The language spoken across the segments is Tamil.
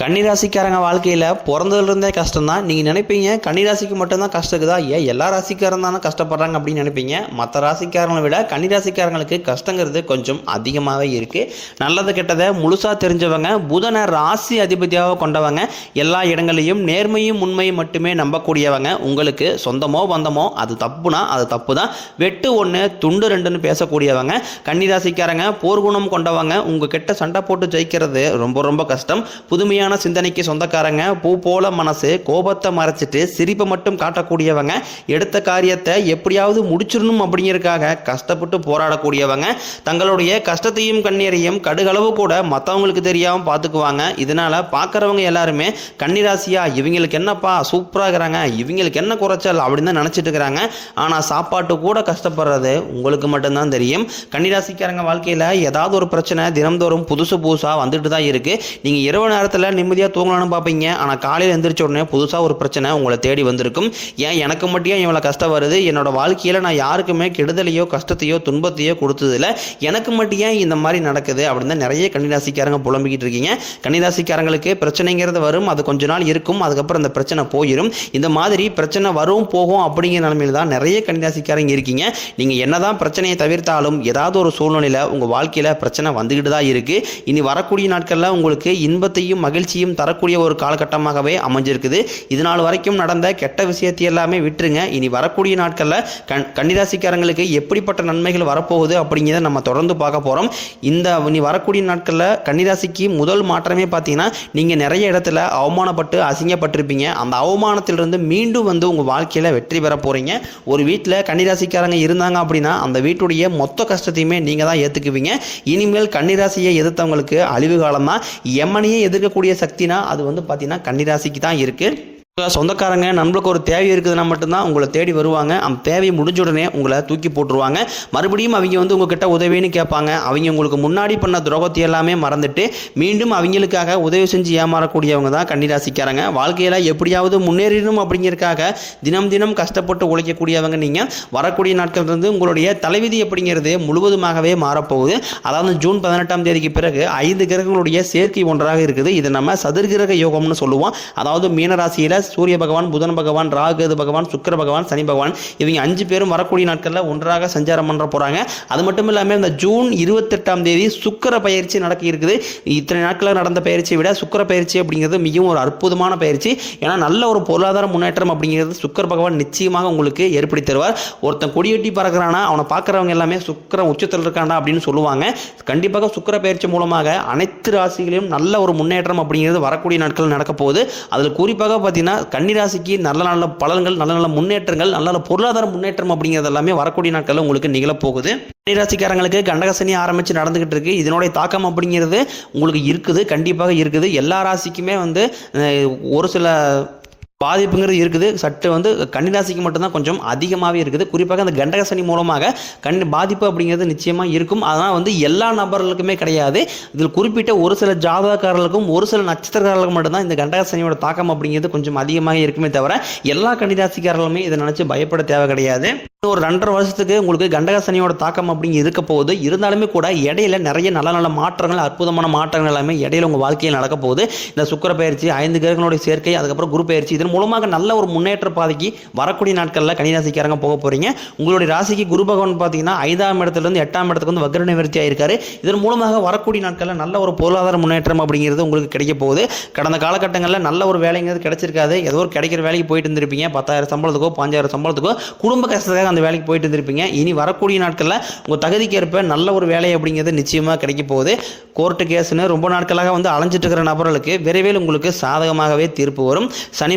கன்னிராசிக்காரங்க வாழ்க்கையில் பிறந்ததுலேருந்தே கஷ்டம் தான் நீங்கள் நினைப்பீங்க கன்னிராசிக்கு மட்டும்தான் கஷ்டம் இருக்குதா ஏன் எல்லா ராசிக்காரன் தானே கஷ்டப்படுறாங்க அப்படின்னு நினைப்பீங்க? மற்ற ராசிக்காரங்களை விட கன்னிராசிக்காரங்களுக்கு கஷ்டங்கிறது கொஞ்சம் அதிகமாகவே இருக்குது நல்லது கெட்டதை முழுசாக தெரிஞ்சவங்க புதனை ராசி அதிபதியாக கொண்டவங்க எல்லா இடங்களையும் நேர்மையும் உண்மையும் மட்டுமே நம்பக்கூடியவங்க உங்களுக்கு சொந்தமோ பந்தமோ அது தப்புனா அது தப்பு தான் வெட்டு ஒன்று துண்டு ரெண்டுன்னு பேசக்கூடியவங்க கன்னிராசிக்காரங்க போர்க்குணம் கொண்டவங்க உங்கள் கிட்ட சண்டை போட்டு ஜெயிக்கிறது ரொம்ப ரொம்ப கஷ்டம். புதுமையான சிந்தனைக்கு சொந்தக்காரங்க பூ போல மனசு கோபத்தை மறைச்சிட்டு சிரிப்பை மட்டும் காட்டக்கூடியவங்க எடுத்த காரியத்தை எப்படியாவது முடிச்சிடணும் அப்படிங்கிறதுக்காக கஷ்டப்பட்டு போராடக்கூடியவங்க. தங்களுடைய கஷ்டத்தையும் கண்ணீரையும் கடுகளவு கூட மற்றவங்களுக்கு தெரியாமல் பார்த்துக்குவாங்க இதனால் பார்க்குறவங்க எல்லாருமே கன்னிராசியா இவங்களுக்கு என்னப்பா சூப்பராக இருக்கிறாங்க இவங்களுக்கு என்ன குறைச்சல் அப்படின்னு தான் நினச்சிட்டு இருக்கிறாங்க. ஆனால் சாப்பாட்டு கூட கஷ்டப்படுறது உங்களுக்கு மட்டும்தான் தெரியும். கன்னிராசிக்காரங்க வாழ்க்கையில் ஏதாவது ஒரு பிரச்சனை தினம்தோறும் புதுசு புதுசாக வந்துட்டு தான் இருக்குது நீங்கள் இரவு நேரத்தில் நிம்மதியாக தூங்கலாம்னு பார்ப்பீங்க. ஆனால் காலையில் எந்திரிச்ச உடனே புதுசாக ஒரு பிரச்சனை உங்களை தேடி வந்திருக்கும். ஏன் எனக்கு மட்டும் ஏன் இவ்வளோ கஷ்டம் வருது? என்னோட வாழ்க்கையில் நான் யாருக்குமே கெடுதலையோ கஷ்டத்தையோ துன்பத்தையோ கொடுத்ததில்ல. எனக்கு மட்டும் ஏன் இந்த மாதிரி நடக்குது? அப்படின்னு தான் நிறைய கன்னிராசிக்காரங்க புலம்பிக்கிட்டு இருக்கீங்க. கன்னிராசிக்காரங்களுக்கு பிரச்சனைங்கிறது வரும். அது கொஞ்ச நாள் இருக்கும். அதுக்கப்புறம் அந்த பிரச்சனை போயிடும் இந்த மாதிரி பிரச்சனை வரும் போகும் அப்படிங்கிற நிலமையில தான் நிறைய கன்னிராசிக்காரங்க இருக்கீங்க. நீங்கள் என்னதான் பிரச்சனையை தவிர்த்தாலும் ஏதாவது ஒரு சூழ்நிலையில் உங்கள் வாழ்க்கையில் பிரச்சனை வந்துக்கிட்டு தான் இருக்குது இனி வரக்கூடிய நாட்களில் உங்களுக்கு இன்பத்தையும் மகிழ்ச்சி மகிழ்ச்சியும் தரக்கூடிய ஒரு காலகட்டமாகவே அமைஞ்சிருக்குது. இது நாள் வரைக்கும் நடந்த கெட்ட விஷயத்தை எல்லாமே விட்டுருங்க. இனி வரக்கூடிய நாட்களில் கண் கன்னிராசிக்காரங்களுக்கு எப்படிப்பட்ட நன்மைகள் வரப்போகுது அப்படிங்கிறத நம்ம தொடர்ந்து பார்க்க போகிறோம் இந்த இனி வரக்கூடிய நாட்களில் கன்னிராசிக்கு முதல் மாற்றமே பார்த்தீங்கன்னா நீங்கள் நிறைய இடத்துல அவமானப்பட்டு அசிங்கப்பட்டிருப்பீங்க. அந்த அவமானத்திலிருந்து மீண்டும் வந்து உங்கள் வாழ்க்கையில் வெற்றி பெற போகிறீங்க ஒரு வீட்டில் கன்னிராசிக்காரங்க இருந்தாங்க அப்படின்னா அந்த வீட்டுடைய மொத்த கஷ்டத்தையுமே நீங்கள் தான் ஏற்றுக்குவீங்க இனிமேல் கன்னிராசியை எதிர்த்தவங்களுக்கு அழிவு காலம் தான் எம்மனையே எதிர்க்கக்கூடிய சக்தினா அது வந்து பார்த்தீங்கன்னா கன்னிராசிக்கு தான் இருக்குது சொந்தக்காரங்க நம்மளுக்கு ஒரு தேவை இருக்குதுன்னா மட்டும்தான் உங்களை தேடி வருவாங்க. அந்த தேவையை முடிஞ்ச உடனே உங்களை தூக்கி போட்டுருவாங்க. மறுபடியும் அவங்க வந்து உங்ககிட்ட உதவின்னு கேட்பாங்க. அவங்க உங்களுக்கு முன்னாடி பண்ண துரோகத்தை எல்லாமே மறந்துட்டு மீண்டும் அவங்களுக்காக உதவி செஞ்சு ஏமாறக்கூடியவங்க தான் கன்னிராசிக்காரங்க. வாழ்க்கையில் எப்படியாவது முன்னேறிடணும் அப்படிங்கிறதுக்காக தினம் தினம் கஷ்டப்பட்டு உழைக்கக்கூடியவங்க நீங்கள் வரக்கூடிய நாட்கள் இருந்து உங்களுடைய தலைவிதி அப்படிங்கிறது முழுவதுமாகவே மாறப்போகுது. அதாவது ஜூன் பதினெட்டாம் தேதிக்கு பிறகு ஐந்து கிரகங்களுடைய சேர்க்கை ஒன்றாக இருக்குது. இதை நம்ம சதுர்கிரக யோகம்னு சொல்லுவோம். அதாவது மீனராசியில் சூரிய பகவான் புதன் பகவான் ராகுகேது பகவான் சுக்கிர பகவான் சனி பகவான் இவங்க அஞ்சு பேரும் வரக்கூடிய நாட்களில் ஒன்றாக சஞ்சாரம் பண்ணுற போகிறாங்க அது மட்டும் இல்லாமல் இந்த ஜூன் இருபத்தெட்டாம் தேதி சுக்கிர பயிற்சி நடக்க இருக்குது. இத்தனை நாட்களில் நடந்த பயிற்சியை விட சுக்கிர பயிற்சி அப்படிங்கிறது மிகவும் ஒரு அற்புதமான பயிற்சி. ஏன்னா நல்ல ஒரு பொருளாதார முன்னேற்றம் அப்படிங்கிறது சுக்கர பகவான் நிச்சயமாக உங்களுக்கு ஏற்படுத்தி தருவார். ஒருத்தன் கொடியேட்டி பறக்கிறானா அவனை பார்க்குறவங்க எல்லாமே சுக்கிரன் உச்சத்தில் இருக்காண்டா அப்படின்னு சொல்லுவாங்க. கண்டிப்பாக சுக்கிர பயிற்சி மூலமாக அனைத்து ராசிகளையும் நல்ல ஒரு முன்னேற்றம் அப்படிங்கிறது வரக்கூடிய நாட்கள் நடக்க போகுது. அதில் குறிப்பாக பார்த்தீங்கன்னா கன்னிராசிக்கு நல்ல நல்ல பலன்கள் நல்ல நல்ல முன்னேற்றங்கள் நல்ல நல்ல பொருளாதார முன்னேற்றம் அப்படிங்கிறது எல்லாமே வரக்கூடிய நாட்களில் உங்களுக்கு நிகழப்போகுது. கன்னிராசிக்காரங்களுக்கு கண்டகசனி ஆரம்பித்து நடந்துக்கிட்டு இருக்கு. இதனுடைய தாக்கம் அப்படிங்கிறது உங்களுக்கு இருக்குது கண்டிப்பாக இருக்குது. எல்லா ராசிக்குமே வந்து ஒரு சில பாதிப்புங்கிறது இருக்குது. சற்று வந்து கன்னிராசிக்கு மட்டும்தான் கொஞ்சம் அதிகமாகவே இருக்குது. குறிப்பாக அந்த கண்டகசனி மூலமாக கண் பாதிப்பு அப்படிங்கிறது நிச்சயமாக இருக்கும். அதனால் வந்து எல்லா நபர்களுக்குமே கிடையாது. இதில் குறிப்பிட்ட ஒரு சில ஜாதகக்காரர்களுக்கும் ஒரு சில நட்சத்திரக்காரர்களுக்கும் மட்டும்தான் இந்த கண்டகசனியோட தாக்கம் அப்படிங்கிறது கொஞ்சம் அதிகமாக இருக்குமே தவிர எல்லா கன்னிராசிக்காரர்களுமே இதை நினச்சி பயப்பட தேவை கிடையாது. ஒரு ரெண்டரை வருஷத்துக்கு உங்களுக்கு கண்டகசனியோட தாக்கம் அப்படிங்க இருக்க போகுது. இருந்தாலுமே கூட இடையில நிறைய நல்ல நல்ல மாற்றங்கள் அற்புதமான மாற்றங்கள் எல்லாமே இடையில உங்கள் வாழ்க்கையில் நடக்க போகுது. இந்த சுக்கர பயிற்சி ஐந்து கிரகங்களுடைய சேர்க்கை அதுக்கப்புறம் குரு பயிற்சி இதன் மூலமாக நல்ல ஒரு முன்னேற்ற பாதைக்கு வரக்கூடிய நாட்களில் கன்னிராசிக்காரங்க போக போறீங்க. உங்களுடைய ராசிக்கு குரு பகவான் பார்த்தீங்கன்னா ஐந்தாம் இடத்துல இருந்து எட்டாம் இடத்துக்கு வந்து வக்ர நிவர்த்தி ஆயிருக்காரு இதன் மூலமாக வரக்கூடிய நாட்களில் நல்ல ஒரு பொருளாதார முன்னேற்றம் அப்படிங்கிறது உங்களுக்கு கிடைக்க போகுது. கடந்த காலகட்டங்களில் நல்ல ஒரு வேலைங்கிறது கிடைச்சிருக்காது. ஏதோ ஒரு கிடைக்கிற வேலைக்கு போயிட்டு இருந்திருப்பீங்க. பத்தாயிரம் சம்பளத்துக்கோ பாஞ்சாயிரம் சம்பளத்துக்கோ குடும்ப கஷ்டத்துக்காக அந்த வேலைக்கு போயிட்டு இருந்திருப்பீங்க. இனி வரக்கூடிய நாட்களில் உங்கள் தகுதிக்கேற்ப நல்ல ஒரு வேலை அப்படிங்கிறது நிச்சயமாக கிடைக்க போகுது. கோர்ட்டு கேஸ்னு ரொம்ப நாட்களாக வந்து அலைஞ்சிட்டு இருக்கிற நபர்களுக்கு விரைவில் உங்களுக்கு சாதகமாகவே தீர்ப்பு வரும். சனி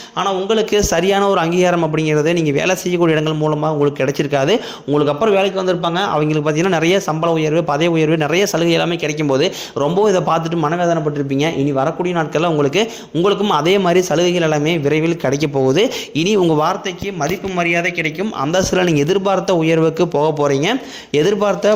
ஆனால் உங்களுக்கு சரியான ஒரு அங்கீகாரம் அப்படிங்கிறது நீங்கள் வேலை செய்யக்கூடிய இடங்கள் மூலமாக உங்களுக்கு கிடைச்சிருக்காது. உங்களுக்கு அப்புறம் வேலைக்கு வந்திருப்பாங்க. அவங்களுக்கு பார்த்தீங்கன்னா நிறைய சம்பள உயர்வு பதவி உயர்வு நிறைய சலுகை எல்லாமே கிடைக்கும் போது ரொம்பவும் இதை பார்த்துட்டு மனவேதனைப்பட்டிருப்பீங்க. இனி வரக்கூடிய நாட்களில் உங்களுக்கு உங்களுக்கும் அதே மாதிரி சலுகைகள் எல்லாமே விரைவில் கிடைக்க போகுது. இனி உங்கள் வார்த்தைக்கு மதிப்பு மரியாதை கிடைக்கும். அந்தஸ்தில் நீங்கள் எதிர்பார்த்த உயர்வுக்கு போக போகிறீங்க எதிர்பார்த்த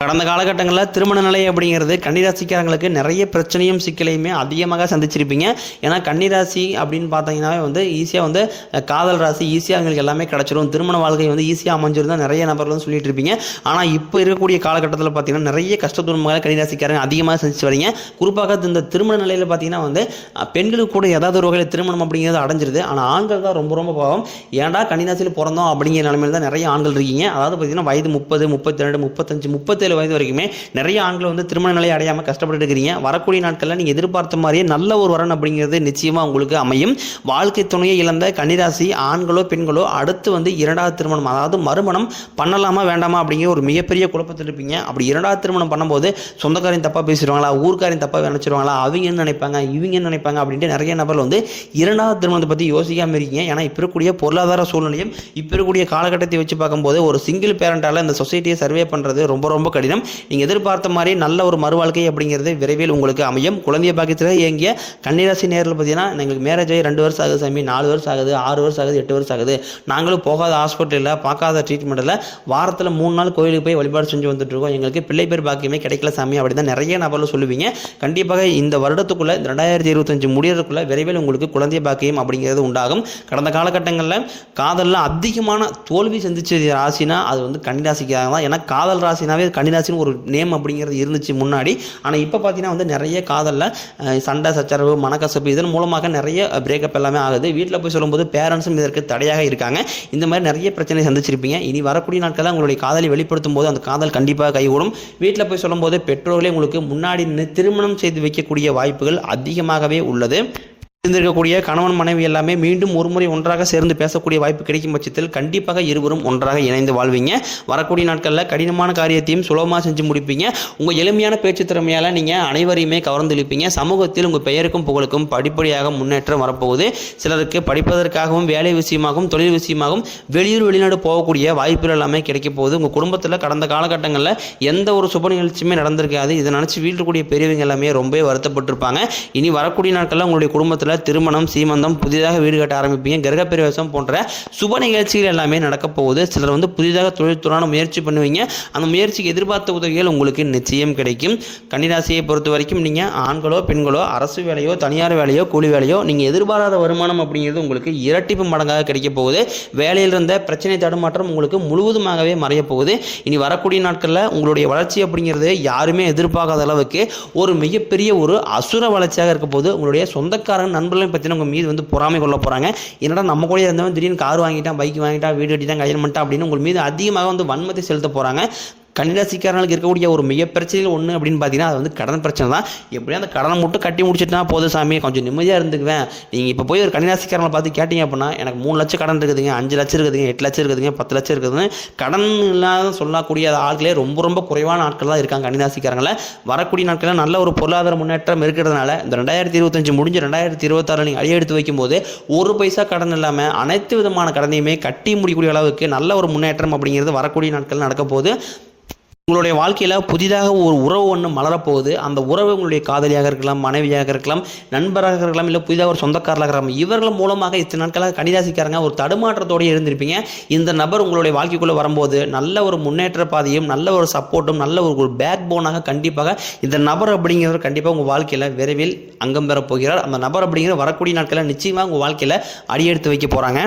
கடந்த காலகட்டங்களில் திருமண நிலை அப்படிங்கிறது கன்னிராசிக்காரங்களுக்கு நிறைய பிரச்சனையும் சிக்கலையுமே அதிகமாக சந்திச்சிருப்பீங்க. ஏன்னா கன்னிராசி அப்படின்னு பார்த்தீங்கன்னாவே வந்து ஈஸியாக வந்து காதல் ராசி ஈஸியாக அவங்களுக்கு எல்லாமே கிடச்சிரும். திருமண வாழ்க்கை வந்து ஈஸியாக அமைஞ்சிருந்தா நிறைய நபர்கள் வந்து சொல்லிட்டு இருப்பீங்க. ஆனால் இப்போ இருக்கக்கூடிய காலகட்டத்தில் பார்த்தீங்கன்னா நிறைய கஷ்ட துன்பங்களை கன்னிராசிக்காரங்க அதிகமாக சந்திச்சு வரீங்க. குறிப்பாக இந்த திருமண நிலையில் பார்த்தீங்கன்னா வந்து பெண்களுக்கு கூட ஏதாவது ஒரு வகையில் திருமணம் அப்படிங்கிறது அடைஞ்சிருது. ஆனால் ஆண்கள் தான் ரொம்ப ரொம்ப பாவம். ஏன்டா கன்னிராசியில் பிறந்தோம் அப்படிங்கிற நிலைமையில தான் நிறைய ஆண்கள் இருக்கீங்க. அதாவது பார்த்தீங்கன்னா வயது முப்பது முப்பத்தி ரெண்டு முப்பத்தஞ்சு முப்பத்தேழு வயது வரைக்குமே நிறைய ஆண்கள் வந்து திருமண நிலை அடையாமல் கஷ்டப்பட்டு இருக்கிறீங்க. வரக்கூடிய நாட்களில் நீங்கள் எதிர்பார்த்த மாதிரியே நல்ல ஒரு வரன் அப்படிங்கிறது நிச்சயமாக உங்களுக்கு அமையும். வாழ்க்கை துணையை இழந்த கன்னிராசி ஆண்களோ பெண்களோ அடுத்து வந்து இரண்டாவது திருமணம் அதாவது மறுமணம் பண்ணலாமா வேண்டாமா அப்படிங்கிற ஒரு மிகப்பெரிய குழப்பத்தில் இருப்பீங்க. அப்படி இரண்டாவது திருமணம் பண்ணும்போது சொந்தக்காரையும் தப்பாக பேசிடுவாங்களா ஊர்க்காரையும் தப்பாக நினச்சிருவாங்களா அவங்க என்ன நினைப்பாங்க இவங்க என்ன நினைப்பாங்க அப்படின்ட்டு நிறைய நபர்கள் வந்து இரண்டாவது திருமணத்தை பற்றி யோசிக்காமல் இருக்கீங்க. ஏன்னா இப்போ இருக்கக்கூடிய பொருளாதார சூழ்நிலையும் இப்போ இருக்கக்கூடிய காலகட்டத்தை வச்சு பார்க்கும்போது ஒரு சிங்கிள் பேரண்டால் இந்த சொசைட்டியை சர்வே பண்ணுறது ரொம்ப ரொம்ப கடினம் நீங்கள் எதிர்பார்த்த மாதிரி நல்ல ஒரு மறுவாழ்க்கை அப்படிங்கிறது விரைவில் உங்களுக்கு அமையும். குழந்தைய பாக்கியத்தில் இயங்கிய கன்னிராசி நேரில் பார்த்தீங்கன்னா எங்களுக்கு மேரேஜ் ஆகி ரெண்டு வருஷம் ஆகுது சாமி நாலு வருஷம் ஆகுது ஆறு வருஷம் ஆகுது எட்டு வருஷம் ஆகுது. நாங்களும் போகாத ஹாஸ்பிட்டலில் பார்க்காத ட்ரீட்மெண்ட்டில் வாரத்தில் மூணு நாள் கோயிலுக்கு போய் வழிபாடு செஞ்சு வந்துட்டு இருக்கோம். எங்களுக்கு பிள்ளை பேர் பாக்கியமே கிடைக்கல சாமி அப்படின்னு தான் நிறைய நபர்கள் சொல்லுவீங்க. கண்டிப்பாக இந்த வருடத்துக்குள்ளே ரெண்டாயிரத்தி இருபத்தஞ்சு முடியறதுக்குள்ளே விரைவில் உங்களுக்கு குழந்தை பாக்கியம் அப்படிங்கிறது உண்டாகும். கடந்த காலகட்டங்களில் காதலில் அதிகமான தோல்வி சந்திச்ச ராசினா அது வந்து கன்னிராசிக்காக தான். ஏன்னா காதல் ராசினாவே அவினாசின்னு ஒரு நேம் அப்படிங்கிறது இருந்துச்சு முன்னாடி. ஆனால் இப்போ பார்த்தீங்கன்னா வந்து நிறைய காதலில் சண்டை சச்சரவு மனக்கசப்பு இதன் மூலமாக நிறைய பிரேக்கப் எல்லாமே ஆகுது. வீட்டில் போய் சொல்லும்போது பேரண்ட்ஸும் இதற்கு தடையாக இருக்காங்க. இந்த மாதிரி நிறைய பிரச்சனை சந்திச்சிருப்பீங்க. இனி வரக்கூடிய நாட்களில் உங்களுடைய காதலை வெளிப்படுத்தும் போது அந்த காதல் கண்டிப்பாக கைகூடும். வீட்டில் போய் சொல்லும்போது பெற்றோர்களே உங்களுக்கு முன்னாடி திருமணம் செய்து வைக்கக்கூடிய வாய்ப்புகள் அதிகமாகவே உள்ளது. இருந்திருக்கக்கூடிய கணவன் மனைவி எல்லாமே மீண்டும் ஒருமுறை ஒன்றாக சேர்ந்து பேசக்கூடிய வாய்ப்பு கிடைக்கும் பட்சத்தில் கண்டிப்பாக இருவரும் ஒன்றாக இணைந்து வாழ்வீங்க. வரக்கூடிய நாட்களில் கடினமான காரியத்தையும் சுலபமாக செஞ்சு முடிப்பீங்க. உங்கள் எளிமையான பேச்சு திறமையால் நீங்கள் அனைவரையுமே கவர்ந்து இழுப்பீங்க சமூகத்தில் உங்கள் பெயருக்கும் புகழுக்கும் படிப்படியாக முன்னேற்றம் வரப்போகுது. சிலருக்கு படிப்பதற்காகவும் வேலை விஷயமாகவும் தொழில் விஷயமாகவும் வெளியூர் வெளிநாடு போகக்கூடிய வாய்ப்புகள் எல்லாமே கிடைக்க போகுது. உங்கள் குடும்பத்தில் கடந்த காலகட்டங்களில் எந்த ஒரு சுப நிகழ்ச்சியுமே நடந்திருக்காது. இதை நினச்சி வீட்டில் கூடிய பெரியவங்க எல்லாமே ரொம்பவே வருத்தப்பட்டிருப்பாங்க. இனி வரக்கூடிய நாட்களில் உங்களுடைய குடும்பத்தில் திருமணம் சீமந்தம் புதிதாக வீடு கட்ட ஆரம்பிப்பீங்க. கிரகப்பிரவேசம் போன்ற சுப நிகழ்ச்சிகள் எல்லாமே நடக்க போகுது. சிலர் வந்து புதிதாக தொழில்துறான முயற்சி பண்ணுவீங்க. அந்த முயற்சிக்கு எதிர்பார்த்த உதவிகள் உங்களுக்கு நிச்சயம் கிடைக்கும். கன்னிராசியை பொறுத்த வரைக்கும் நீங்கள் ஆண்களோ பெண்களோ அரசு வேலையோ தனியார் வேலையோ கூலி வேலையோ நீங்கள் எதிர்பாராத வருமானம் அப்படிங்கிறது உங்களுக்கு இரட்டிப்பு மடங்காக கிடைக்க போகுது. வேலையில் இருந்த பிரச்சனை தடுமாற்றம் உங்களுக்கு முழுவதுமாகவே மறைய போகுது. இனி வரக்கூடிய நாட்களில் உங்களுடைய வளர்ச்சி அப்படிங்கிறது யாருமே எதிர்பார்க்காத அளவுக்கு ஒரு மிகப்பெரிய ஒரு அசுர வளர்ச்சியாக இருக்க போது உங்களுடைய சொந்தக்காரன் நண்பர்களையும் பற்றின உங்கள் மீது வந்து பொறாமை கொள்ள போகிறாங்க என்னடா நம்ம கூட இருந்தவன் திடீர்னு கார் வாங்கிட்டான் பைக் வாங்கிட்டான் வீடு கட்டிட்டான் கல்யாணம் பண்ணிட்டான் அப்படின்னு உங்கள் மீது அதிகமாக வந்து வன்மத்தை செலுத்த போகிறாங்க கன்னிராசிக்காரங்களுக்கு இருக்கக்கூடிய ஒரு மிக பிரச்சனையில் ஒன்று அப்படின்னு பார்த்தீங்கன்னா அது வந்து கடன் பிரச்சனை தான். எப்படியும் அந்த கடனை மட்டும் கட்டி முடிச்சிட்டுனா போதும் சாமி. கொஞ்சம் நிம்மதியாக இருந்துக்குவேன். நீங்கள் இப்போ போய் ஒரு கன்னிராசிக்காரங்களை பார்த்து கேட்டிங்க அப்படின்னா எனக்கு மூணு லட்சம் கடன் இருக்குதுங்க அஞ்சு லட்சம் இருக்குதுங்க எட்டு லட்சம் இருக்குதுங்க பத்து லட்சம் இருக்குதுன்னு கடன் இல்லாத சொல்லக்கூடிய ஆட்களே ரொம்ப ரொம்ப குறைவான ஆட்கள் தான் இருக்காங்க கன்னிராசிக்காரங்களை. வரக்கூடிய நாட்களில் நல்ல ஒரு பொருளாதார முன்னேற்றம் இருக்கிறதுனால இந்த ரெண்டாயிரத்தி இருபத்தஞ்சு முடிஞ்சு ரெண்டாயிரத்தி இருபத்தாறு நீங்கள் அடியெடுத்து வைக்கும்போது ஒரு பைசா கடன் இல்லாமல் அனைத்து விதமான கடனையுமே கட்டி முடிக்கக்கூடிய அளவுக்கு நல்ல ஒரு முன்னேற்றம் அப்படிங்கிறது வரக்கூடிய நாட்கள் நடக்க போகுது. உங்களுடைய வாழ்க்கையில் புதிதாக ஒரு உறவு ஒன்று மலரப்போகுது. அந்த உறவு உங்களுடைய காதலியாக இருக்கலாம் மனைவியாக இருக்கலாம் நண்பராக இருக்கலாம் இல்லை புதிதாக ஒரு சொந்தக்காரராக இருக்கலாம். இவர்கள் மூலமாக இத்தனை நாட்களாக கணிதாசிக்காரங்க ஒரு தடுமாற்றத்தோடு இருந்திருப்பீங்க. இந்த நபர் உங்களுடைய வாழ்க்கைக்குள்ளே வரும்போது நல்ல ஒரு முன்னேற்ற பாதையும் நல்ல ஒரு சப்போர்ட்டும் நல்ல ஒரு ஒரு பேக் போனாக கண்டிப்பாக இந்த நபர் அப்படிங்கிறவர் கண்டிப்பாக உங்கள் வாழ்க்கையில் விரைவில் அங்கம் பெறப் போகிறார். அந்த நபர் அப்படிங்கிற வரக்கூடிய நாட்களில் நிச்சயமாக உங்கள் வாழ்க்கையில் அடியெடுத்து வைக்க போகிறாங்க